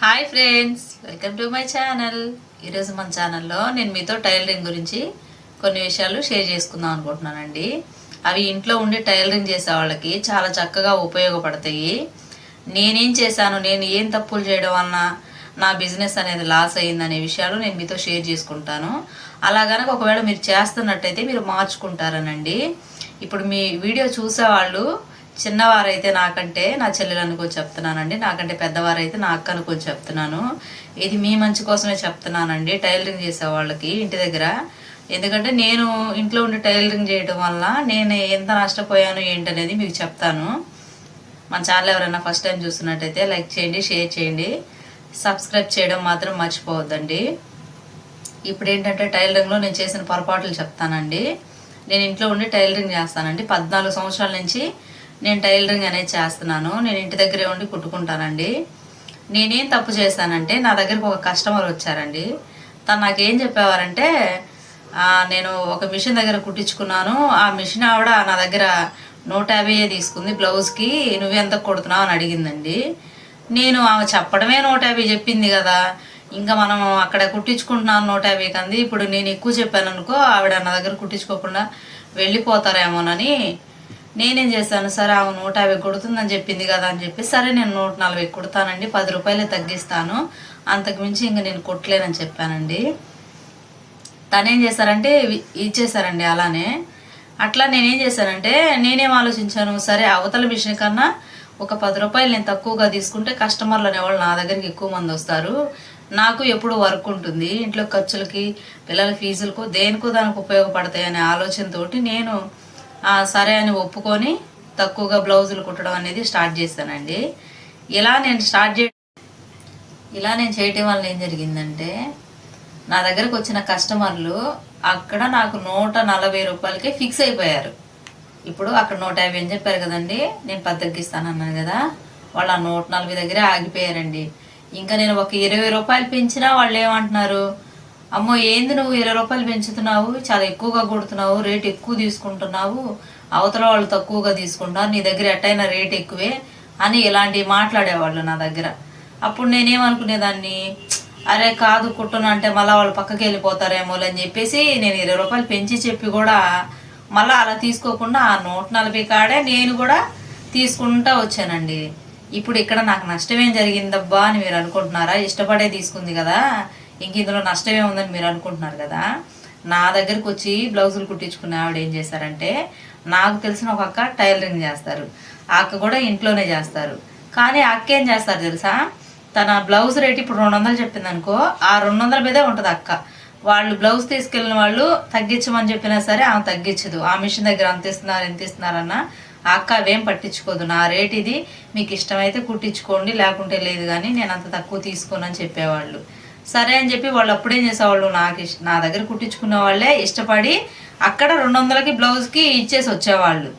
Hi friends welcome to my channel. ఈరోజు మన ఛానల్లో నేను మీతో టైలరింగ్ గురించి కొన్ని విషయాలు షేర్ చేసుకుందాం అనుకుంటున్నానండి. అవి ఇంట్లో ఉండి టైలరింగ్ చేసే వాళ్ళకి చాలా చక్కగా ఉపయోగపడతాయి. నేనేం చేశాను నేను ఏం తప్పులు చేయడం వలన నా బిజినెస్ అనేది లాస్ అయ్యిందనే విషయాలు నేను మీతో షేర్ చేసుకుంటాను. అలా కనుక ఒకవేళ మీరు చేస్తున్నట్టయితే మీరు మార్చుకుంటారనండి. ఇప్పుడు మీ వీడియో చూసేవాళ్ళు చిన్నవారైతే నాకంటే నా చెల్లెలు చెప్తున్నానండి. నాకంటే పెద్దవారైతే నా అక్క చెప్తున్నాను. ఇది మీ మంచి కోసమే చెప్తున్నానండి. టైలరింగ్ చేసే వాళ్ళకి ఇంటి దగ్గర. ఎందుకంటే నేను ఇంట్లో ఉండి టైలరింగ్ చేయడం వల్ల నేను ఎంత నష్టపోయాను ఏంటనేది మీకు చెప్తాను. మన ఛానల్ ఎవరైనా ఫస్ట్ టైం చూస్తున్నట్టయితే లైక్ చేయండి షేర్ చేయండి. సబ్స్క్రైబ్ చేయడం మాత్రం మర్చిపోవద్దండి. ఇప్పుడు ఏంటంటే టైలరింగ్లో నేను చేసిన పొరపాట్లు చెప్తానండి. నేను ఇంట్లో ఉండి టైలరింగ్ చేస్తానండి. పద్నాలుగు సంవత్సరాల నుంచి నేను టైలరింగ్ అనేది చేస్తున్నాను. నేను ఇంటి దగ్గరే ఉండి కుట్టుకుంటానండి. నేనేం తప్పు చేశానంటే నా దగ్గరకు ఒక కస్టమర్ వచ్చారండి. తను నాకేం చెప్పేవారంటే నేను ఒక మిషన్ దగ్గర కుట్టించుకున్నాను. ఆ మిషన్ ఆవిడ నా దగ్గర నూట యాభై తీసుకుంది బ్లౌజ్కి. నువ్వెంత కొడుతున్నావు? అని అడిగిందండి. నేను ఆమె చెప్పడమే నూట యాభై చెప్పింది కదా. ఇంకా మనం అక్కడ కుట్టించుకుంటున్నాను నూట యాభై కంది. ఇప్పుడు నేను ఎక్కువ చెప్పాను అనుకో ఆవిడ నా దగ్గర కుట్టించుకోకుండా వెళ్ళిపోతారేమోనని నేనేం చేశాను? సరే ఆమె నూట యాభై కొడుతుందని చెప్పింది కదా అని చెప్పి సరే నేను నూట నలభై కుడతానండి పది రూపాయలే తగ్గిస్తాను. అంతకుమించి ఇంక నేను కొట్టలేనని చెప్పానండి. తనేం చేశారంటే ఇచ్చేసారండి అలానే. అట్లా నేనేం చేశానంటే నేనేం ఆలోచించాను? సరే అవతల మిషన్ కన్నా ఒక పది రూపాయలు నేను తక్కువగా తీసుకుంటే కస్టమర్లు అనేవాళ్ళు నా దగ్గరికి ఎక్కువ మంది వస్తారు. నాకు ఎప్పుడు వర్క్ ఉంటుంది. ఇంట్లో ఖర్చులకి పిల్లల ఫీజులకు దేనికో దానికి ఉపయోగపడతాయి అనే ఆలోచనతోటి నేను సరే అని ఒప్పుకొని తక్కువగా బ్లౌజులు కుట్టడం అనేది స్టార్ట్ చేశానండి. ఇలా నేను స్టార్ట్ చే ఇలా నేను చేయటం వల్ల ఏం జరిగిందంటే నా దగ్గరకు వచ్చిన కస్టమర్లు అక్కడ నాకు నూట నలభై రూపాయలకే ఫిక్స్ అయిపోయారు. ఇప్పుడు అక్కడ నూట యాభై అని చెప్పారు కదండి నేను పది అన్నాను కదా వాళ్ళు ఆ నూట నలభై దగ్గరే ఆగిపోయారండి. ఇంకా నేను ఒక ఇరవై రూపాయలు పెంచినా వాళ్ళు ఏమంటున్నారు? అమ్మో ఏంది నువ్వు? ఇరవై రూపాయలు పెంచుతున్నావు చాలా ఎక్కువగా కొడుతున్నావు రేట్ ఎక్కువ తీసుకుంటున్నావు అవతల వాళ్ళు తక్కువగా తీసుకుంటారు నీ దగ్గర ఎట్టయినా రేట్ ఎక్కువే అని ఇలాంటివి మాట్లాడేవాళ్ళు నా దగ్గర. అప్పుడు నేనేమనుకునేదాన్ని? అరే కాదు కుట్టును అంటే మళ్ళీ వాళ్ళు పక్కకి వెళ్ళిపోతారేమో అని చెప్పేసి నేను ఇరవై రూపాయలు పెంచి చెప్పి కూడా మళ్ళీ అలా తీసుకోకుండా ఆ నూట నలభై కాడే నేను కూడా తీసుకుంటా వచ్చానండి. ఇప్పుడు ఇక్కడ నాకు నష్టమేం జరిగిందబ్బా అని మీరు అనుకుంటున్నారా? ఇష్టపడే తీసుకుంది కదా. ఇంక ఇందులో నష్టమే ఉందని మీరు అనుకుంటున్నారు కదా? నా దగ్గరకు వచ్చి బ్లౌజులు కుట్టించుకునే ఆవిడ ఏం చేశారంటే నాకు తెలిసిన ఒక అక్క టైలరింగ్ చేస్తారు. ఆ అక్క కూడా ఇంట్లోనే చేస్తారు. కానీ అక్క ఏం చేస్తారు తెలుసా? తన బ్లౌజ్ రేట్ ఇప్పుడు రెండు వందలు చెప్పింది అనుకో ఆ రెండు వందల మీదే ఉంటుంది అక్క. వాళ్ళు బ్లౌజ్ తీసుకెళ్ళిన వాళ్ళు తగ్గించమని చెప్పినా సరే ఆమె తగ్గించదు. ఆ మిషన్ దగ్గర అంత ఇస్తున్నారు ఎంత ఇస్తున్నారన్నా ఆ అక్క అవేం పట్టించుకోదు. నా రేట్ ఇది మీకు ఇష్టమైతే కుట్టించుకోండి లేకుంటే లేదు కానీ నేను అంత తక్కువ తీసుకోనని చెప్పేవాళ్ళు. సరే అని చెప్పి వాళ్ళు అప్పుడేం చేసేవాళ్ళు? నాకు నా దగ్గర కుట్టించుకున్న వాళ్ళే ఇష్టపడి అక్కడ రెండు వందలకి బ్లౌజ్కి ఇచ్చేసి వచ్చేవాళ్ళు.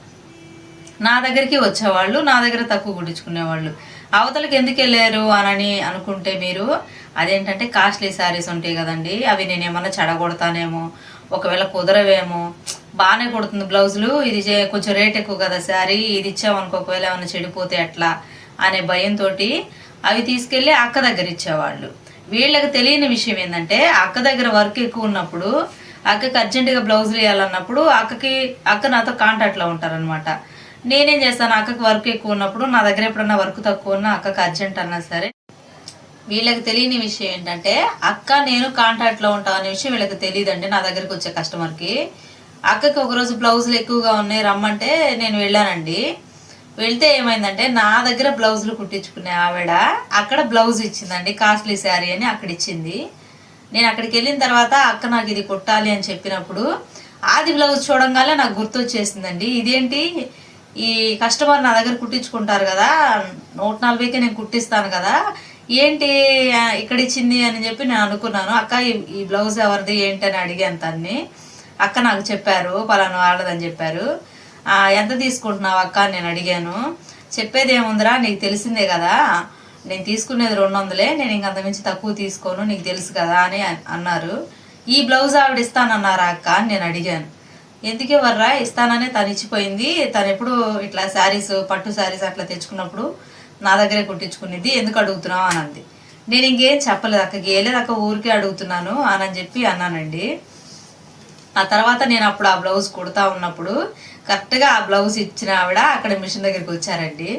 నా దగ్గరికి వచ్చేవాళ్ళు నా దగ్గర తక్కువ కుట్టించుకునేవాళ్ళు. అవతలకి ఎందుకు వెళ్ళారు అనని అనుకుంటే మీరు అదేంటంటే కాస్ట్లీ శారీస్ ఉంటాయి కదండి అవి నేను ఏమన్నా చెడగొడతానేమో ఒకవేళ కుదరవేమో బాగానే కుడుతుంది బ్లౌజులు ఇది చే- కొంచెం రేట్ ఎక్కువ కదా శారీ ఇది ఇచ్చామనుకో ఒకవేళ ఏమైనా చెడిపోతే ఎట్లా? అనే భయంతో అవి తీసుకెళ్ళి అక్క దగ్గర ఇచ్చేవాళ్ళు. వీళ్ళకి తెలియని విషయం ఏంటంటే అక్క దగ్గర వర్క్ ఎక్కువ ఉన్నప్పుడు అక్కకి అర్జెంటుగా బ్లౌజులు వేయాలన్నప్పుడు అక్కకి అక్క నాతో కాంటాక్ట్లో ఉంటారనమాట నేనేం చేస్తాను అక్కకి వర్క్ ఎక్కువ ఉన్నప్పుడు నా దగ్గర ఎప్పుడన్నా వర్క్ తక్కువ ఉన్నా అక్కకి అర్జెంట్ అన్నా సరే వీళ్ళకి తెలియని విషయం ఏంటంటే అక్క నేను కాంటాక్ట్లో ఉంటాం అనే విషయం వీళ్ళకి తెలియదండి నా దగ్గరికి వచ్చే కస్టమర్కి అక్కకి ఒకరోజు బ్లౌజులు ఎక్కువగా ఉన్నాయి రమ్మంటే నేను వెళ్ళానండి. వెళ్తే ఏమైందంటే నా దగ్గర బ్లౌజులు కుట్టించుకునే ఆవిడ అక్కడ బ్లౌజ్ ఇచ్చిందండి కాస్ట్లీ శారీ అని అక్కడ ఇచ్చింది. నేను అక్కడికి వెళ్ళిన తర్వాత అక్క నాకు ఇది కుట్టాలి అని చెప్పినప్పుడు ఆది బ్లౌజ్ చూడంగానే నాకు గుర్తొచ్చేసిందండి. ఇదేంటి? ఈ కస్టమర్ నా దగ్గర కుట్టించుకుంటారు కదా నూట నలభైకే నేను కుట్టిస్తాను కదా ఏంటి ఇక్కడ ఇచ్చింది అని చెప్పి నేను అనుకున్నాను. అక్క ఈ- బ్లౌజ్ ఎవరిది? ఏంటి? అని అడిగాను తన్ని. అక్క నాకు చెప్పారు పలానా వాళ్ళదని చెప్పారు. ఎంత తీసుకుంటున్నావు అక్క? నేను అడిగాను. చెప్పేది ఏముందిరా? నీకు తెలిసిందే కదా. నేను తీసుకునేది రెండు వందలే. నేను ఇంక అంతమించి తక్కువ తీసుకోను. నీకు తెలుసు కదా అని అన్నారు. ఈ బ్లౌజ్ ఆవిడ ఇస్తానన్నారా అక్క? అని నేను అడిగాను. ఎందుకే వర్రా? ఇస్తాననే తను ఇచ్చిపోయింది. తను ఎప్పుడు ఇట్లా శారీస్ పట్టు శారీస్ అట్లా తెచ్చుకున్నప్పుడు నా దగ్గరే కుట్టించుకునేది ఎందుకు అడుగుతున్నావు? అని అంది. నేను ఇంకేం చెప్పలేదు అక్క. గేలేదు అక్క. ఊరికే అడుగుతున్నాను అని చెప్పి అన్నానండి. ఆ తర్వాత నేను అప్పుడు ఆ బ్లౌజ్ కుడతా ఉన్నప్పుడు కరెక్ట్గా ఆ బ్లౌజ్ ఇచ్చిన ఆవిడ అక్కడ మిషన్ దగ్గరికి వచ్చారండి.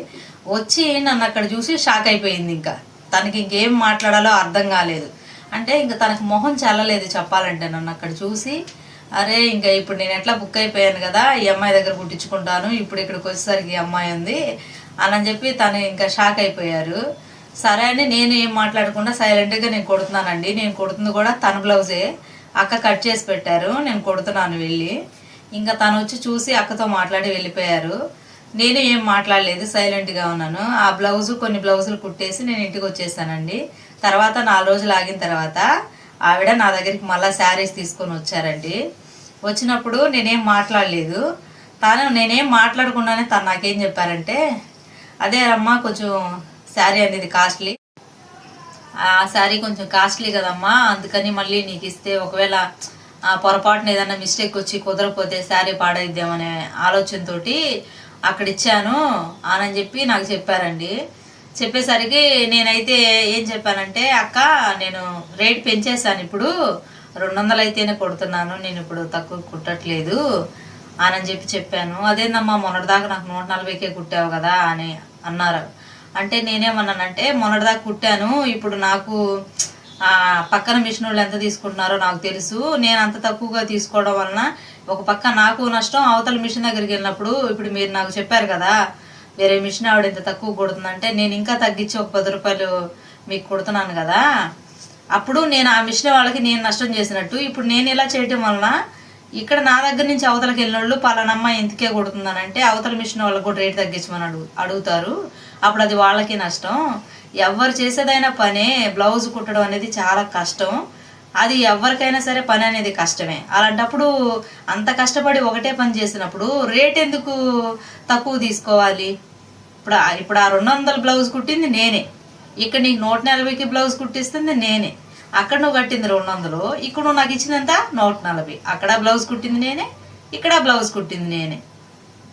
వచ్చి నన్ను అక్కడ చూసి షాక్ అయిపోయింది ఇంకా. తనకి ఇంకేం మాట్లాడాలో అర్థం కాలేదు. అంటే ఇంకా తనకు మొహం చల్లలేదు చెప్పాలంటే నన్ను అక్కడ చూసి అరే ఇంకా ఇప్పుడు నేను ఎట్లా బుక్ అయిపోయాను కదా ఈ అమ్మాయి దగ్గర కుట్టించుకుంటాను ఇప్పుడు ఇక్కడికి వచ్చేసరికి ఈ అమ్మాయి ఉంది అని చెప్పి తను ఇంకా షాక్ అయిపోయారు. సరే అని నేను ఏం మాట్లాడకుండా సైలెంట్గా నేను కొడుతున్నానండి. నేను కొడుతుంది కూడా తన బ్లౌజే. అక్క కట్ చేసి పెట్టారు. నేను కొడుతున్నాను వెళ్ళి. ఇంకా తను వచ్చి చూసి అక్కతో మాట్లాడి వెళ్ళిపోయారు. నేను ఏం మాట్లాడలేదు సైలెంట్గా ఉన్నాను. ఆ బ్లౌజు కొన్ని బ్లౌజులు కుట్టేసి నేను ఇంటికి వచ్చేసానండి. తర్వాత నాలుగు రోజులు ఆగిన తర్వాత ఆవిడ నా దగ్గరికి మళ్ళీ శారీస్ తీసుకొని వచ్చారండి. వచ్చినప్పుడు నేనేం మాట్లాడలేదు. తాను నేనేం మాట్లాడకుండానే తను నాకేం చెప్పారంటే అదే అమ్మా కొంచెం శారీ అనేది కాస్ట్లీ. ఆ శారీ కొంచెం కాస్ట్లీ కదమ్మా అందుకని మళ్ళీ నీకు ఇస్తే ఒకవేళ పొరపాటున ఏదైనా మిస్టేక్ వచ్చి కుదరకపోతే శారీ పాడైద్దామనే ఆలోచనతోటి అక్కడ ఇచ్చాను. అని చెప్పి నాకు చెప్పారండి. చెప్పేసరికి నేనైతే ఏం చెప్పానంటే అక్క నేను రేట్ పెంచేసాను ఇప్పుడు. రెండు వందలు అయితేనే కొడుతున్నాను. నేను ఇప్పుడు తక్కువ కుట్టట్లేదు. అని చెప్పి చెప్పాను. అదేందమ్మా మొన్నటిదాకా నాకు నూట నలభైకే కుట్టావు కదా అని అన్నారు. అంటే నేనేమన్నానంటే మొన్నటిదాకా కుట్టాను. ఇప్పుడు నాకు పక్కన మిషన్ వాళ్ళు ఎంత తీసుకుంటున్నారో నాకు తెలుసు. నేను అంత తక్కువగా తీసుకోవడం వలన ఒక పక్క నాకు నష్టం అవతల మిషన్ దగ్గరికి వెళ్ళినప్పుడు ఇప్పుడు మీరు నాకు చెప్పారు కదా వేరే మిషన్ ఆవిడ ఇంత తక్కువ కుడుతుందంటే నేను ఇంకా తగ్గించి ఒక పది రూపాయలు మీకు కుడుతున్నాను కదా. అప్పుడు నేను ఆ మిషన్ వాళ్ళకి నేను నష్టం చేసినట్టు. ఇప్పుడు నేను ఇలా చేయటం వలన ఇక్కడ నా దగ్గర నుంచి అవతలకి వెళ్ళిన వాళ్ళు పలానమ్మ ఇంతకే కొడుతుందని అంటే అవతల మిషన్ వాళ్ళకి కూడా రేట్ తగ్గించమని అడుగు అడుగుతారు. అప్పుడు అది వాళ్ళకి నష్టం. ఎవరు చేసేదైనా పనే బ్లౌజ్ కుట్టడం అనేది చాలా కష్టం. అది ఎవరికైనా సరే పని అనేది కష్టమే. అలాంటప్పుడు అంత కష్టపడి ఒకటే పని చేసినప్పుడు రేట్ ఎందుకు తక్కువ తీసుకోవాలి? ఇప్పుడు ఇప్పుడు ఆ రెండు వందల బ్లౌజ్ కుట్టింది నేనే. ఇక్కడ నీకు నూట నలభైకి బ్లౌజ్ కుట్టిస్తుంది నేనే. అక్కడ నువ్వు కట్టింది రెండు వందలు ఇక్కడ నువ్వు నాకు ఇచ్చినంత నూట నలభై. అక్కడ బ్లౌజ్ కుట్టింది నేనే ఇక్కడ బ్లౌజ్ కుట్టింది నేనే.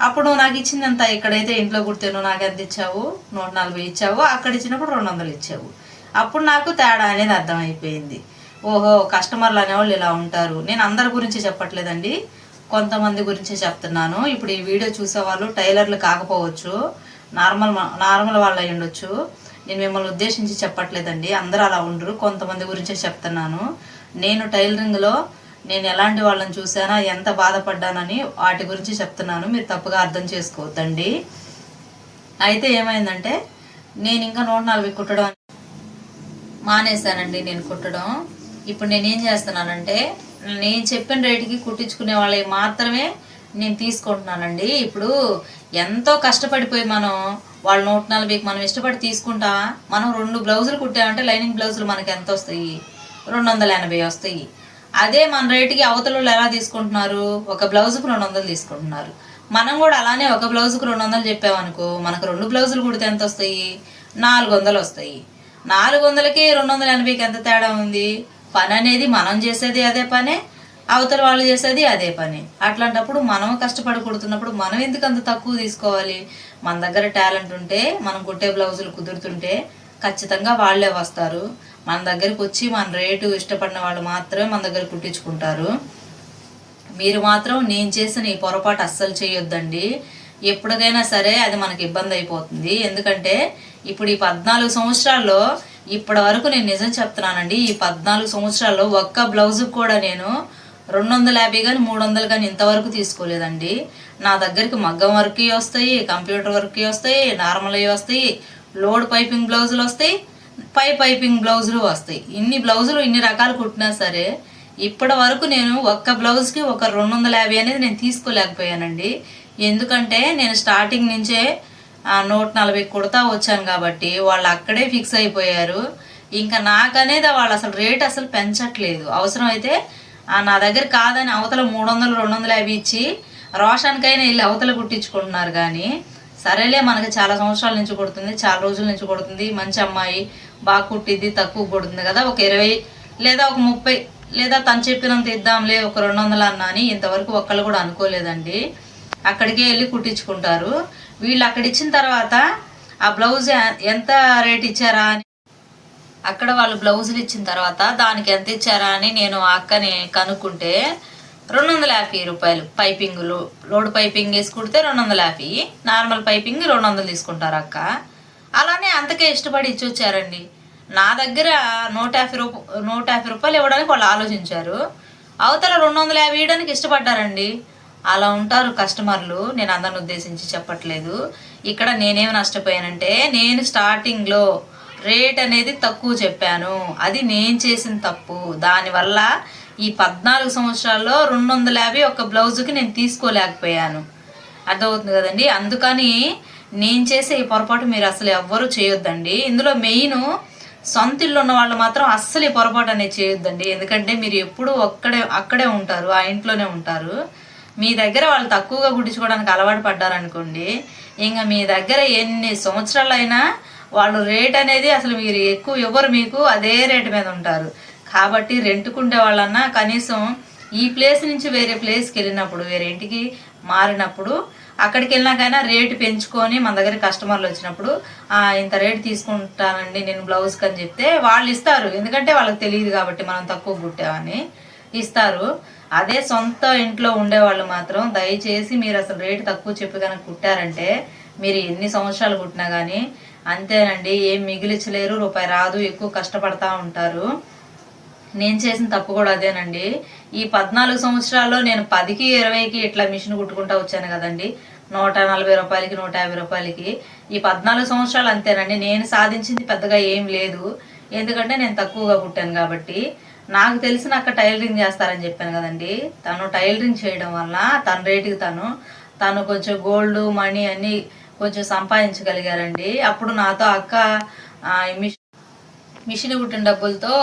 అప్పుడు నువ్వు నాకు ఇచ్చిందంత ఇక్కడైతే ఇంట్లో కుడితే నువ్వు నాకు ఎంత ఇచ్చావు? నూట నలభై ఇచ్చావు. అక్కడ ఇచ్చినప్పుడు రెండు వందలు ఇచ్చావు. అప్పుడు నాకు తేడా అనేది అర్థమైపోయింది. ఓహో కస్టమర్లు అనేవాళ్ళు ఇలా ఉంటారు. నేను అందరి గురించి చెప్పట్లేదండి. కొంతమంది గురించే చెప్తున్నాను. ఇప్పుడు ఈ వీడియో చూసే వాళ్ళు టైలర్లు కాకపోవచ్చు నార్మల్ నార్మల్ వాళ్ళు అయి ఉండొచ్చు. నేను మిమ్మల్ని ఉద్దేశించి చెప్పట్లేదండి. అందరూ అలా ఉండరు. కొంతమంది గురించే చెప్తున్నాను. నేను టైలరింగ్లో నేను ఎలాంటి వాళ్ళని చూసానా ఎంత బాధపడ్డానని వాటి గురించి చెప్తున్నాను. మీరు తప్పుగా అర్థం చేసుకోవద్దండి. అయితే ఏమైందంటే నేను ఇంకా నూట నలభై కుట్టడం మానేశానండి నేను కుట్టడం. ఇప్పుడు నేను ఏం చేస్తున్నానంటే నేను చెప్పిన రేటుకి కుట్టించుకునే వాళ్ళకి మాత్రమే నేను తీసుకుంటున్నానండి. ఇప్పుడు ఎంతో కష్టపడిపోయి మనం వాళ్ళ నూట నలభైకి మనం ఇష్టపడి తీసుకుంటా మనం రెండు బ్లౌజులు కుట్టామంటే లైనింగ్ బ్లౌజులు మనకి ఎంత వస్తాయి? రెండు వందల ఎనభై వస్తాయి. అదే మన రేటుకి అవతల ఎలా తీసుకుంటున్నారు? ఒక బ్లౌజ్కు రెండు వందలు తీసుకుంటున్నారు. మనం కూడా అలానే ఒక బ్లౌజ్కు రెండు వందలు చెప్పామనుకో మనకు రెండు బ్లౌజులు కుడితే ఎంత వస్తాయి? నాలుగు వందలు వస్తాయి. నాలుగు వందలకి రెండు వందల ఎనభైకి ఎంత తేడా ఉంది? పని అనేది మనం చేసేది అదే పనే అవతల వాళ్ళు చేసేది అదే పని. అట్లాంటప్పుడు మనం కష్టపడి కుడుతున్నప్పుడు మనం ఎందుకు అంత తక్కువ తీసుకోవాలి? మన దగ్గర టాలెంట్ ఉంటే మనం కుట్టే బ్లౌజులు కుదురుతుంటే ఖచ్చితంగా వాళ్ళే వస్తారు. మన దగ్గరికి వచ్చి మన రేటు ఇష్టపడిన వాళ్ళు మాత్రమే మన దగ్గర కుట్టించుకుంటారు. మీరు మాత్రం నేను చేసిన ఈ పొరపాటు అస్సలు చేయొద్దండి. ఎప్పటికైనా సరే అది మనకి ఇబ్బంది అయిపోతుంది. ఎందుకంటే ఇప్పుడు ఈ పద్నాలుగు సంవత్సరాల్లో ఇప్పటి వరకు నేను నిజం చెప్తున్నానండి. ఈ పద్నాలుగు సంవత్సరాల్లో ఒక్క బ్లౌజుకి కూడా నేను రెండు వందల యాభై కానీ మూడు వందలు కానీ ఇంతవరకు తీసుకోలేదండి. నా దగ్గరికి మగ్గం వర్క్ వస్తాయి కంప్యూటర్ వర్క్ వస్తాయి నార్మల్ వస్తాయి లోడ్ పైపింగ్ బ్లౌజులు వస్తాయి. పై పైపింగ్ బ్లౌజులు వస్తాయి. ఇన్ని బ్లౌజులు ఇన్ని రకాలు కుట్టినా సరే ఇప్పటి వరకు నేను ఒక్క బ్లౌజ్కి ఒక రెండు వందల యాభై అనేది నేను తీసుకోలేకపోయానండి. ఎందుకంటే నేను స్టార్టింగ్ నుంచే నూట నలభై కుడతా వచ్చాను కాబట్టి వాళ్ళు అక్కడే ఫిక్స్ అయిపోయారు. ఇంకా నాకనేది వాళ్ళు అసలు రేట్ అసలు పెంచట్లేదు. అవసరం అయితే నా దగ్గర కాదని అవతల మూడు వందలు రెండు వందల యాభై ఇచ్చి రోషానికైనా వెళ్ళి అవతల కుట్టించుకుంటున్నారు కానీ సరేలే మనకి చాలా సంవత్సరాల నుంచి కొడుతుంది చాలా రోజుల నుంచి కొడుతుంది మంచి అమ్మాయి బాగా కుట్టిద్ది తక్కువ కుడుతుంది కదా ఒక ఇరవై లేదా ఒక ముప్పై లేదా తను చెప్పినంత ఇద్దాంలే ఒక రెండు వందలు అన్నా అని ఇంతవరకు ఒక్కళ్ళు కూడా అనుకోలేదండి. అక్కడికే వెళ్ళి కుట్టించుకుంటారు. వీళ్ళు అక్కడ ఇచ్చిన తర్వాత ఆ బ్లౌజ్ ఎంత రేట్ ఇచ్చారా అని అక్కడ వాళ్ళు బ్లౌజులు ఇచ్చిన తర్వాత దానికి ఎంత ఇచ్చారా అని నేను ఆ అక్కని కనుక్కుంటే రెండు వందల యాభై రూపాయలు పైపింగ్ లో- లోడ్ పైపింగ్ వేసి కుడితే రెండు వందల యాభై. నార్మల్ పైపింగ్ రెండు వందలు తీసుకుంటారు అక్క. అలానే అంతకే ఇష్టపడి ఇచ్చి వచ్చారండి నా దగ్గర నూట యాభై రూప నూట యాభై రూపాయలు ఇవ్వడానికి వాళ్ళు ఆలోచించారు. అవతల రెండు వందల యాభై ఇవ్వడానికి ఇష్టపడ్డారండి. అలా ఉంటారు కస్టమర్లు నేను అందరిని ఉద్దేశించి చెప్పట్లేదు. ఇక్కడ నేనేమి నష్టపోయానంటే నేను స్టార్టింగ్లో రేట్ అనేది తక్కువ చెప్పాను. అది నేను చేసిన తప్పు. దానివల్ల ఈ పద్నాలుగు సంవత్సరాల్లో రెండు వందల యాభై ఒక బ్లౌజుకి నేను తీసుకోలేకపోయాను. అర్థమవుతుంది కదండి? అందుకని నేను చేసే ఈ పొరపాటు మీరు అసలు ఎవ్వరూ చేయొద్దండి. ఇందులో మెయిన్ సొంత ఇల్లు ఉన్న వాళ్ళు మాత్రం అస్సలు ఈ పొరపాటు అనేది చేయొద్దండి. ఎందుకంటే మీరు ఎప్పుడు అక్కడే అక్కడే ఉంటారు ఆ ఇంట్లోనే ఉంటారు. మీ దగ్గర వాళ్ళు తక్కువగా కుట్టించుకోవడానికి అలవాటు పడ్డారనుకోండి ఇంకా మీ దగ్గర ఎన్ని సంవత్సరాలైనా వాళ్ళు రేట్ అనేది అసలు మీరు ఎక్కువ ఇవ్వరు మీకు అదే రేటు మీద ఉంటారు. కాబట్టి రెంట్కుండే వాళ్ళన్నా కనీసం ఈ ప్లేస్ నుంచి వేరే ప్లేస్కి వెళ్ళినప్పుడు వేరే ఇంటికి మారినప్పుడు అక్కడికి వెళ్ళినాకైనా రేటు పెంచుకొని మన దగ్గర కస్టమర్లు వచ్చినప్పుడు ఇంత రేటు తీసుకుంటానండి నేను బ్లౌజ్కి అని చెప్తే వాళ్ళు ఇస్తారు. ఎందుకంటే వాళ్ళకి తెలియదు కాబట్టి మనం తక్కువ కుట్టామని ఇస్తారు. అదే సొంత ఇంట్లో ఉండేవాళ్ళు మాత్రం దయచేసి మీరు అసలు రేటు తక్కువ చెప్పి కనుక కుట్టారంటే మీరు ఎన్ని సంవత్సరాలు కుట్టినా కానీ అంతేనండి ఏం మిగిలించలేరు రూపాయి రాదు ఎక్కువ కష్టపడతా ఉంటారు. నేను చేసిన తప్పు కూడా అదేనండి. ఈ పద్నాలుగు సంవత్సరాల్లో నేను పదికి ఇరవైకి ఇట్లా మిషన్ కుట్టుకుంటా వచ్చాను కదండి. నూట నలభై రూపాయలకి నూట యాభై రూపాయలకి. ఈ పద్నాలుగు సంవత్సరాలు అంతేనండి. నేను సాధించింది పెద్దగా ఏం లేదు. ఎందుకంటే నేను తక్కువగా కుట్టాను కాబట్టి. నాకు తెలిసిన అక్క టైలరింగ్ చేస్తారని చెప్పాను కదండి. తను టైలరింగ్ చేయడం వల్ల తన రేటుకి తను తను కొంచెం గోల్డ్ మనీ అన్నీ కొంచెం సంపాదించగలిగారండి. అప్పుడు నాతో అక్క మిషన్ మిషన్ కుట్టిన డబ్బులతో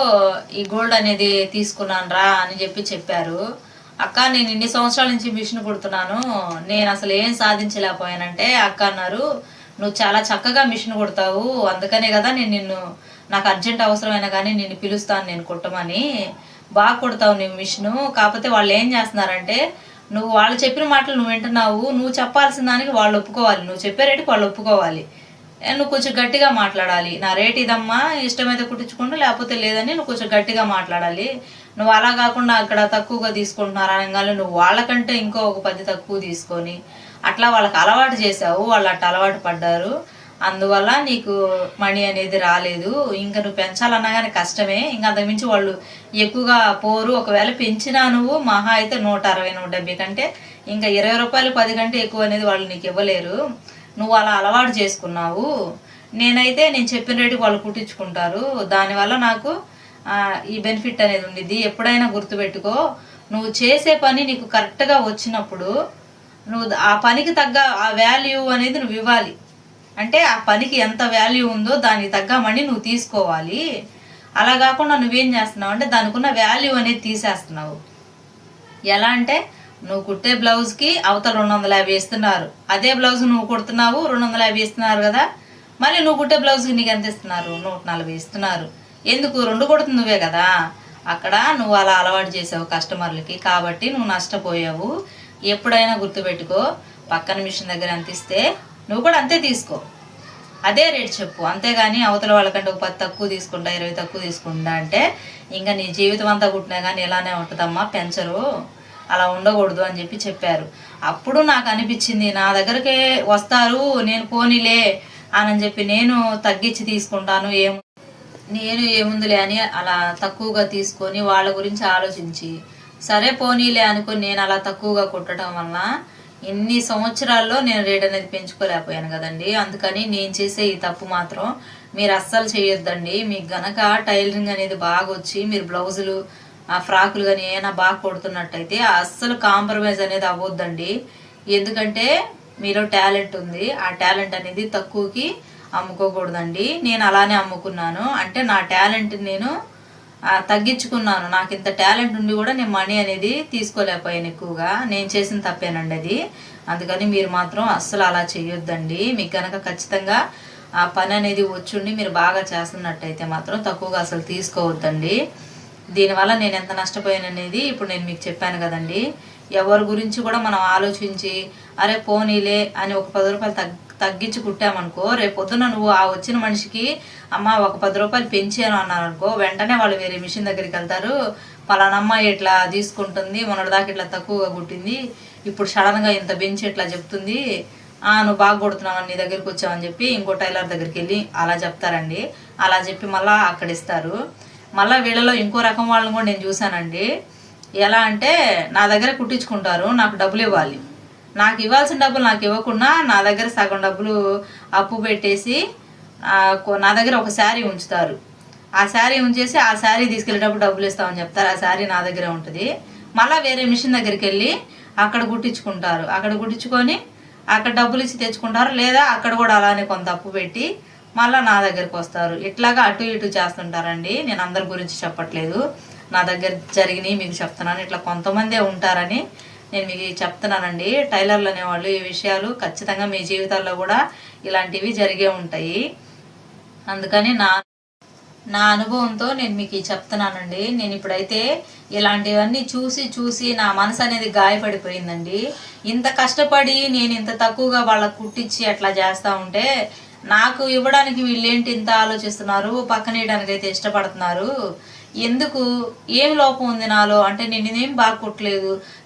ఈ గోల్డ్ అనేది తీసుకున్నాను రా అని చెప్పి చెప్పారు. అక్క నేను ఇన్ని సంవత్సరాల నుంచి మిషన్ కుడుతున్నాను. నేను అసలు ఏం సాధించలేకపోయానంటే అక్క అన్నారు నువ్వు చాలా చక్కగా మిషన్ కుడతావు. అందుకనే కదా నేను నిన్ను నాకు అర్జెంట్ అవసరమైనా కానీ నిన్ను పిలుస్తాను నేను కుట్టమని. బాగా కుడతావు నువ్వు మిషను. కాకపోతే వాళ్ళు ఏం చేస్తున్నారంటే నువ్వు వాళ్ళు చెప్పిన మాటలు నువ్వు వింటున్నావు. నువ్వు చెప్పాల్సిన దానికి వాళ్ళు ఒప్పుకోవాలి. నువ్వు చెప్పే రేటుకి వాళ్ళు ఒప్పుకోవాలి. నువ్వు కొంచెం గట్టిగా మాట్లాడాలి. నా రేట్ ఇదమ్మా ఇష్టమైతే కుట్టించుకుంటూ లేకపోతే లేదని నువ్వు కొంచెం గట్టిగా మాట్లాడాలి. నువ్వు అలా కాకుండా అక్కడ తక్కువగా తీసుకుంటున్నారు అనగానే నువ్వు వాళ్ళకంటే ఇంకో ఒక పది తక్కువ తీసుకొని అట్లా వాళ్ళకి అలవాటు చేసావు వాళ్ళు అట్లా అలవాటు పడ్డారు. అందువల్ల నీకు మనీ అనేది రాలేదు. ఇంకా నువ్వు పెంచాలన్నా కానీ కష్టమే. ఇంకా అంతకుమించి వాళ్ళు ఎక్కువగా పోరు. ఒకవేళ పెంచినా నువ్వు మహా అయితే నూట అరవై నూట డెబ్బై కంటే ఇంకా ఇరవై రూపాయలు పది కంటే ఎక్కువ అనేది వాళ్ళు నీకు ఇవ్వలేరు. నువ్వు అలా అలవాటు చేసుకున్నావు. నేనైతే నేను చెప్పిన రేటుకి వాళ్ళు కుట్టించుకుంటారు. దానివల్ల నాకు ఈ బెనిఫిట్ అనేది ఉండిద్ది. ఎప్పుడైనా గుర్తుపెట్టుకో నువ్వు చేసే పని నీకు కరెక్ట్గా వచ్చినప్పుడు నువ్వు ఆ పనికి తగ్గ ఆ వాల్యూ అనేది నువ్వు ఇవ్వాలి. అంటే ఆ పనికి ఎంత వాల్యూ ఉందో దానికి తగ్గ మనీ నువ్వు తీసుకోవాలి. అలా కాకుండా నువ్వేం చేస్తున్నావు అంటే దానికి ఉన్న వాల్యూ అనేది తీసేస్తున్నావు. ఎలా అంటే నువ్వు కుట్టే బ్లౌజ్కి అవతల రెండు వందల యాభై ఇస్తున్నారు అదే బ్లౌజ్ నువ్వు కుడుతున్నావు రెండు వందల యాభై ఇస్తున్నారు కదా? మళ్ళీ నువ్వు కుట్టే బ్లౌజ్కి నీకు ఎంత ఇస్తున్నారు? నూట నలభై ఇస్తున్నారు ఎందుకు? రెండు కుడుతుంది నువ్వే కదా. అక్కడ నువ్వు అలా అలవాటు చేసావు కస్టమర్లకి కాబట్టి నువ్వు నష్టపోయావు. ఎప్పుడైనా గుర్తుపెట్టుకో పక్కన మిషన్ దగ్గర ఎంత ఇస్తే నువ్వు కూడా అంతే తీసుకో. అదే రేట్ చెప్పు. అంతేగాని అవతల వాళ్ళకంటే ఒక పది తక్కువ తీసుకుంటా ఇరవై తక్కువ తీసుకుంటా అంటే ఇంకా నీ జీవితం అంతా కుట్టినా కానీ ఇలానే ఉంటుందమ్మా పెంచరు. అలా ఉండకూడదు అని చెప్పి చెప్పారు. అప్పుడు నాకు అనిపించింది నా దగ్గరకే వస్తారు నేను పోనీలే అని చెప్పి నేను తగ్గించి తీసుకుంటాను ఏం నేను ఏముందిలే అని అలా తక్కువగా తీసుకొని వాళ్ళ గురించి ఆలోచించి సరే పోనీలే అనుకుని నేను అలా తక్కువగా కుట్టడం వల్ల ఇన్ని సంవత్సరాల్లో నేను రేట్ అనేది పెంచుకోలేకపోయాను కదండి. అందుకని నేను చేసే ఈ తప్పు మాత్రం మీరు అస్సలు చేయొద్దండి. మీకు గనక టైలరింగ్ అనేది బాగా వచ్చి మీరు బ్లౌజులు ఆ ఫ్రాకులు కానీ ఏమైనా బాగా కొడుతున్నట్టయితే అస్సలు కాంప్రమైజ్ అనేది అవ్వద్దండి. ఎందుకంటే మీలో టాలెంట్ ఉంది. ఆ టాలెంట్ అనేది తక్కువకి అమ్ముకోకూడదండి. నేను అలానే అమ్ముకున్నాను. అంటే నా టాలెంట్ నేను తగ్గించుకున్నాను. నాకు ఇంత టాలెంట్ ఉండి కూడా నేను మనీ అనేది తీసుకోలేకపోయాను ఎక్కువగా. నేను చేసిన తప్పేనండి అది. అందుకని మీరు మాత్రం అస్సలు అలా చేయొద్దండి మీకు కనుక ఖచ్చితంగా ఆ పని అనేది వచ్చుండి మీరు బాగా చేస్తున్నట్టయితే మాత్రం తక్కువగా అసలు తీసుకోవద్దండి. దీనివల్ల నేను ఎంత నష్టపోయాను అనేది ఇప్పుడు నేను మీకు చెప్పాను కదండి. ఎవరి గురించి కూడా మనం ఆలోచించి అరే పోనీలే అని ఒక పది రూపాయలు తగ్ తగ్గించి కుట్టామనుకో రేపు పొద్దున నువ్వు ఆ వచ్చిన మనిషికి అమ్మ ఒక పది రూపాయలు పెంచాను అన్నారు అనుకో వెంటనే వాళ్ళు వేరే మిషన్ దగ్గరికి వెళ్తారు. పలానమ్మ ఇట్లా తీసుకుంటుంది మొన్నటిదాకా ఇట్లా తక్కువగా కుట్టింది ఇప్పుడు సడన్గా ఇంత పెంచి ఇట్లా చెప్తుంది. ఆ నువ్వు బాగా కొడుతున్నావు నీ దగ్గరికి వచ్చావని చెప్పి ఇంకో టైలర్ దగ్గరికి వెళ్ళి అలా చెప్తారండి. అలా చెప్పి మళ్ళీ అక్కడ ఇస్తారు. మళ్ళీ వీళ్ళలో ఇంకో రకం వాళ్ళని కూడా నేను చూశానండి. ఎలా అంటే నా దగ్గర కుట్టించుకుంటారు నాకు డబ్బులు ఇవ్వాలి. నాకు ఇవ్వాల్సిన డబ్బులు నాకు ఇవ్వకుండా నా దగ్గర సగం డబ్బులు అప్పు పెట్టేసి నా దగ్గర ఒక శారీ ఉంచుతారు. ఆ శారీ ఉంచేసి ఆ శారీ తీసుకెళ్ళేటప్పుడు డబ్బులు ఇస్తామని చెప్తారు. ఆ శారీ నా దగ్గర ఉంటుంది. మళ్ళీ వేరే మిషన్ దగ్గరికి వెళ్ళి అక్కడ కుట్టించుకుంటారు. అక్కడ కుట్టించుకొని అక్కడ డబ్బులు ఇచ్చి తెచ్చుకుంటారు. లేదా అక్కడ కూడా అలానే కొంత అప్పు పెట్టి మళ్ళీ నా దగ్గరికి వస్తారు. ఇట్లాగా అటు ఇటు చేస్తుంటారండి. నేను అందరి గురించి చెప్పట్లేదు. నా దగ్గర జరిగినాయి మీకు చెప్తున్నాను. ఇట్లా కొంతమందే ఉంటారని నేను మీకు చెప్తున్నానండి. టైలర్లు అనేవాళ్ళు ఈ విషయాలు ఖచ్చితంగా మీ జీవితాల్లో కూడా ఇలాంటివి జరిగే ఉంటాయి. అందుకని నా నా అనుభవంతో నేను మీకు చెప్తున్నానండి. నేను ఇప్పుడైతే ఇలాంటివన్నీ చూసి చూసి నా మనసు అనేది గాయపడిపోయిందండి. ఇంత కష్టపడి నేను ఇంత తక్కువగా వాళ్ళకు కుట్టించి అట్లా చేస్తూ ఉంటే నాకు ఇవ్వడానికి వీళ్ళేంటి ఇంత ఆలోచిస్తున్నారు? పక్కనేయడానికి అయితే ఇష్టపడుతున్నారు. ఎందుకు? ఏం లోపం ఉంది నాలో? అంటే నేను ఇదేం బాగా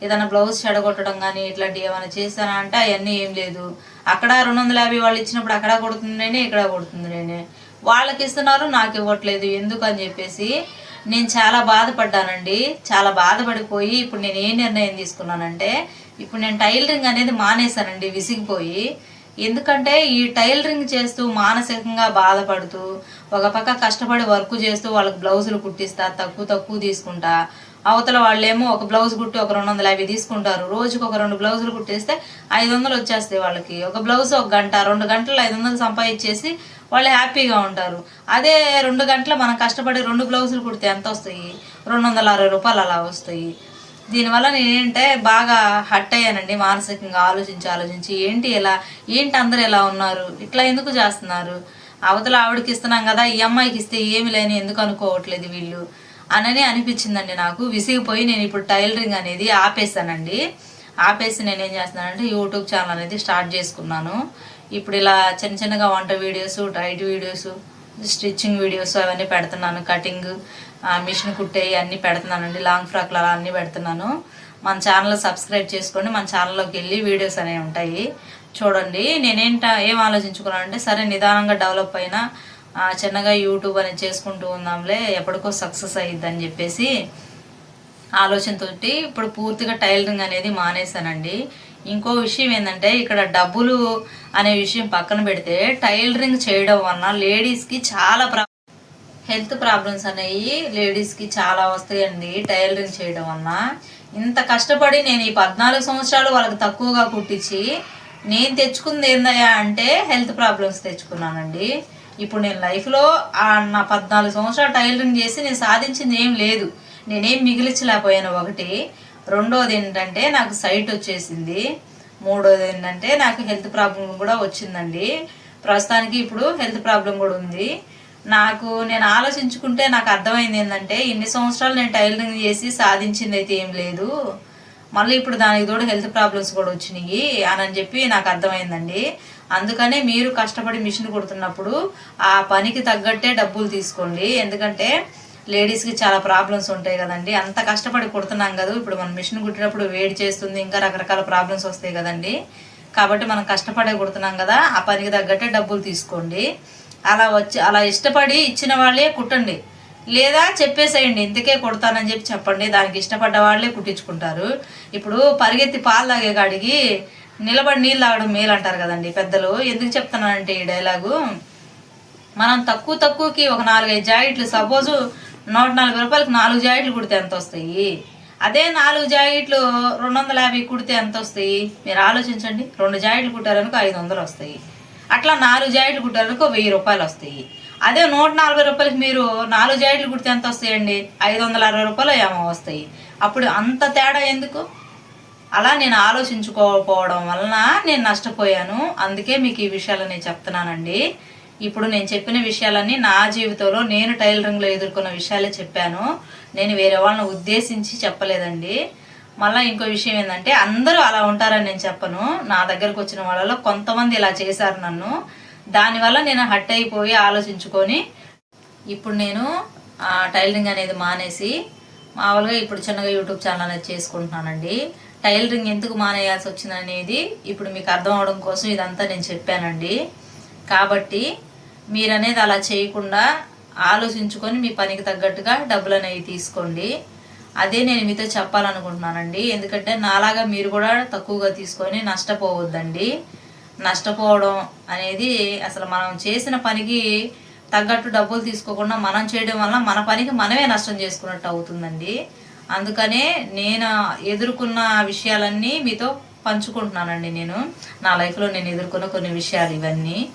ఏదైనా బ్లౌజ్ చెడగొట్టడం కానీ ఇట్లాంటివి ఏమైనా చేశానా అంటే అవన్నీ ఏం లేదు. అక్కడ రెండు వందల యాభై వాళ్ళు ఇచ్చినప్పుడు అక్కడ కొడుతుంది నేనే ఇక్కడ కొడుతుంది నేనే వాళ్ళకి ఇస్తున్నారు నాకు ఇవ్వట్లేదు. ఎందుకు అని చెప్పేసి నేను చాలా బాధపడ్డానండి. చాలా బాధపడిపోయి ఇప్పుడు నేను ఏ నిర్ణయం తీసుకున్నానంటే ఇప్పుడు నేను టైలరింగ్ అనేది మానేశానండి విసిగిపోయి. ఎందుకంటే ఈ టైలరింగ్ చేస్తూ మానసికంగా బాధపడుతూ ఒక పక్క కష్టపడి వర్క్ చేస్తూ వాళ్ళకి బ్లౌజులు కుట్టిస్తా తక్కువ తక్కువ తీసుకుంటా అవతల వాళ్ళేమో ఒక బ్లౌజ్ కుట్టి ఒక రెండు వందల యాభై తీసుకుంటారు. రోజుకి ఒక రెండు బ్లౌజులు కుట్టేస్తే ఐదు వందలు వచ్చేస్తాయి వాళ్ళకి. ఒక బ్లౌజ్ ఒక గంట రెండు గంటలు ఐదు వందలు సంపాదించేసి వాళ్ళు హ్యాపీగా ఉంటారు. అదే రెండు గంటలు మనం కష్టపడి రెండు బ్లౌజులు కుడితే ఎంత వస్తాయి? రెండు వందల అరవై రూపాయలు అలా వస్తాయి. దీనివల్ల నేనేంటే బాగా హట్ అయ్యానండి మానసికంగా ఆలోచించి ఆలోచించి ఏంటి ఇలా ఏంటి అందరు ఎలా ఉన్నారు ఇట్లా ఎందుకు చేస్తున్నారు అవతల ఆవిడకి ఇస్తున్నాం కదా ఈ అమ్మాయికి ఇస్తే ఏమి లేని ఎందుకు అనుకోవట్లేదు వీళ్ళు అనని అనిపించిందండి నాకు. విసిగిపోయి నేను ఇప్పుడు టైలరింగ్ అనేది ఆపేసానండి ఆపేసి నేను ఏం చేస్తున్నానంటే యూట్యూబ్ ఛానల్ అనేది స్టార్ట్ చేసుకున్నాను. ఇప్పుడు ఇలా చిన్న చిన్నగా వంట videos diet videos stitching videos అవన్నీ పెడుతున్నాను కటింగ్. మిషన్ కుట్టేవి అన్నీ పెడుతున్నానండి. లాంగ్ ఫ్రాక్లు అలా అన్నీ పెడుతున్నాను. మన ఛానల్ సబ్స్క్రైబ్ చేసుకోండి. మన ఛానల్లోకి వెళ్ళి వీడియోస్ అనేవి ఉంటాయి. చూడండి నేనేంట ఏం ఆలోచించుకున్నానంటే సరే నిదానంగా డెవలప్ అయినా చిన్నగా యూట్యూబ్ అనేది చేసుకుంటూ ఉందాంలే ఎప్పటికో సక్సెస్ అయ్యిద్దని చెప్పేసి ఆలోచనతోటి ఇప్పుడు పూర్తిగా టైలరింగ్ అనేది మానేశానండి. ఇంకో విషయం ఏంటంటే ఇక్కడ డబ్బులు అనే విషయం పక్కన పెడితే టైలరింగ్ చేయడం వలన లేడీస్కి చాలా హెల్త్ ప్రాబ్లమ్స్ అనేవి లేడీస్కి చాలా వస్తాయండి టైలరింగ్ చేయడం వలన. ఇంత కష్టపడి నేను ఈ పద్నాలుగు సంవత్సరాలు వాళ్ళకి తక్కువగా కుట్టించి నేను తెచ్చుకుంది ఏందయ్యా అంటే హెల్త్ ప్రాబ్లమ్స్ తెచ్చుకున్నానండి. ఇప్పుడు నేను లైఫ్లో నా పద్నాలుగు సంవత్సరాలు టైలరింగ్ చేసి నేను సాధించింది ఏం లేదు. నేనేం మిగిలించలేకపోయాను ఒకటి. రెండోది ఏంటంటే నాకు సైట్ వచ్చేసింది. మూడోది ఏంటంటే నాకు హెల్త్ ప్రాబ్లం కూడా వచ్చిందండి. ప్రస్తుతానికి ఇప్పుడు హెల్త్ ప్రాబ్లం కూడా ఉంది. నాకు నేను ఆలోచించుకుంటే నాకు అర్థమైంది ఏంటంటే ఇన్ని సంవత్సరాలు నేను టైలరింగ్ చేసి సాధించింది అయితే ఏం లేదు. మళ్ళీ ఇప్పుడు దానికి తోడు హెల్త్ ప్రాబ్లమ్స్ కూడా వచ్చినాయి అని అని చెప్పి నాకు అర్థమైందండి. అందుకనే మీరు కష్టపడి మిషన్ కుడుతున్నప్పుడు ఆ పనికి తగ్గట్టే డబ్బులు తీసుకోండి. ఎందుకంటే లేడీస్కి చాలా ప్రాబ్లమ్స్ ఉంటాయి కదండి. అంత కష్టపడి కుడుతున్నాం కదా ఇప్పుడు మనం మిషన్ కుట్టినప్పుడు వేడి చేస్తుంది ఇంకా రకరకాల ప్రాబ్లమ్స్ వస్తాయి కదండి. కాబట్టి మనం కష్టపడే కుడుతున్నాం కదా ఆ పనికి తగ్గట్టే డబ్బులు తీసుకోండి. అలా వచ్చి అలా ఇష్టపడి ఇచ్చిన వాళ్ళే కుట్టండి. లేదా చెప్పేసేయండి ఇంతకే కుడతానని చెప్పి చెప్పండి. దానికి ఇష్టపడ్డ వాళ్ళే కుట్టించుకుంటారు. ఇప్పుడు పరిగెత్తి పాలు తాగే కాడికి నిలబడి నీళ్ళు తాగడం మేలు అంటారు కదండి పెద్దలు. ఎందుకు చెప్తున్నానంటే ఈ డైలాగు? మనం తక్కువ తక్కువకి ఒక నాలుగైదు జాకెట్లు సపోజు నూట నలభై రూపాయలకి నాలుగు జాకెట్లు కుడితే ఎంత వస్తాయి? అదే నాలుగు జాకెట్లు రెండు వందల యాభై కుడితే ఎంత వస్తాయి? మీరు ఆలోచించండి. రెండు జాకెట్లు కుట్టారనుకో ఐదు వందలు వస్తాయి. అట్లా నాలుగు జాకెట్లు కుట్టారనుకో వెయ్యి రూపాయలు వస్తాయి. అదే నూట నలభై రూపాయలకి మీరు నాలుగు జాకెట్లు కుడితే ఎంత వస్తాయండి? ఐదు వందల అరవై రూపాయలు ఏమో వస్తాయి. అప్పుడు అంత తేడా ఎందుకు? అలా నేను ఆలోచించుకోకపోవడం వలన నేను నష్టపోయాను. అందుకే మీకు ఈ విషయాలు నేను చెప్తున్నానండి. ఇప్పుడు నేను చెప్పిన విషయాలన్నీ నా జీవితంలో నేను టైలరింగ్లో ఎదుర్కొన్న విషయాలే చెప్పాను. నేను వేరే వాళ్ళని ఉద్దేశించి చెప్పలేదండి. మళ్ళీ ఇంకో విషయం ఏంటంటే అందరూ అలా ఉంటారని నేను చెప్పను. నా దగ్గరకు వచ్చిన వాళ్ళలో కొంతమంది ఇలా చేశారు నన్ను. దానివల్ల నేను హట్ అయిపోయి ఆలోచించుకొని ఇప్పుడు నేను టైలరింగ్ అనేది మానేసి మామూలుగా ఇప్పుడు చిన్నగా యూట్యూబ్ ఛానల్ అనేది చేసుకుంటున్నానండి. టైలరింగ్ ఎందుకు మానేయాల్సి వచ్చింది అనేది ఇప్పుడు మీకు అర్థం అవడం కోసం ఇదంతా నేను చెప్పానండి. కాబట్టి మీరు అనేది అలా చేయకుండా ఆలోచించుకొని మీ పనికి తగ్గట్టుగా డబ్బులు అనేవి తీసుకోండి. అదే నేను మీతో చెప్పాలనుకుంటున్నానండి. ఎందుకంటే నాలాగా మీరు కూడా తక్కువగా తీసుకొని నష్టపోవద్దండి. నష్టపోవడం అనేది అసలు మనం చేసిన పనికి తగ్గట్టు డబ్బులు తీసుకోకుండా మనం చేయడం వల్ల మన పనికి మనమే నష్టం చేసుకున్నట్టు అవుతుందండి. అందుకనే నేను ఎదుర్కొన్న విషయాలన్నీ మీతో పంచుకుంటున్నానండి నేను. నా లైఫ్లో నేను ఎదుర్కొన్న కొన్ని విషయాలు ఇవన్నీ.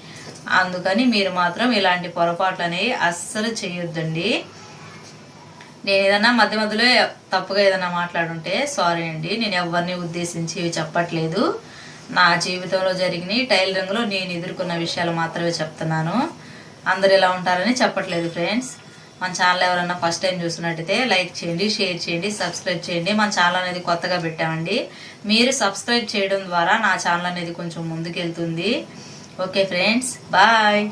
అందుకని మీరు మాత్రం ఇలాంటి పొరపాట్లు అనేవి అస్సలు చేయొద్దండి. నేను ఏదైనా మధ్య మధ్యలో తప్పుగా ఏదైనా మాట్లాడుంటే సారీ అండి. నేను ఎవరిని ఉద్దేశించి చెప్పట్లేదు. నా జీవితంలో జరిగిన టైలరింగ్లో నేను ఎదుర్కొన్న విషయాలు మాత్రమే చెప్తున్నాను. అందరు ఎలా ఉంటారని చెప్పట్లేదు ఫ్రెండ్స్ మన ఛానల్ ఎవరైనా ఫస్ట్ టైం చూసినట్టయితే లైక్ చేయండి షేర్ చేయండి సబ్స్క్రైబ్ చేయండి. మన ఛానల్ అనేది కొత్తగా పెట్టామండి. మీరు సబ్స్క్రైబ్ చేయడం ద్వారా నా ఛానల్ అనేది కొంచెం ముందుకెళ్తుంది. Okay friends bye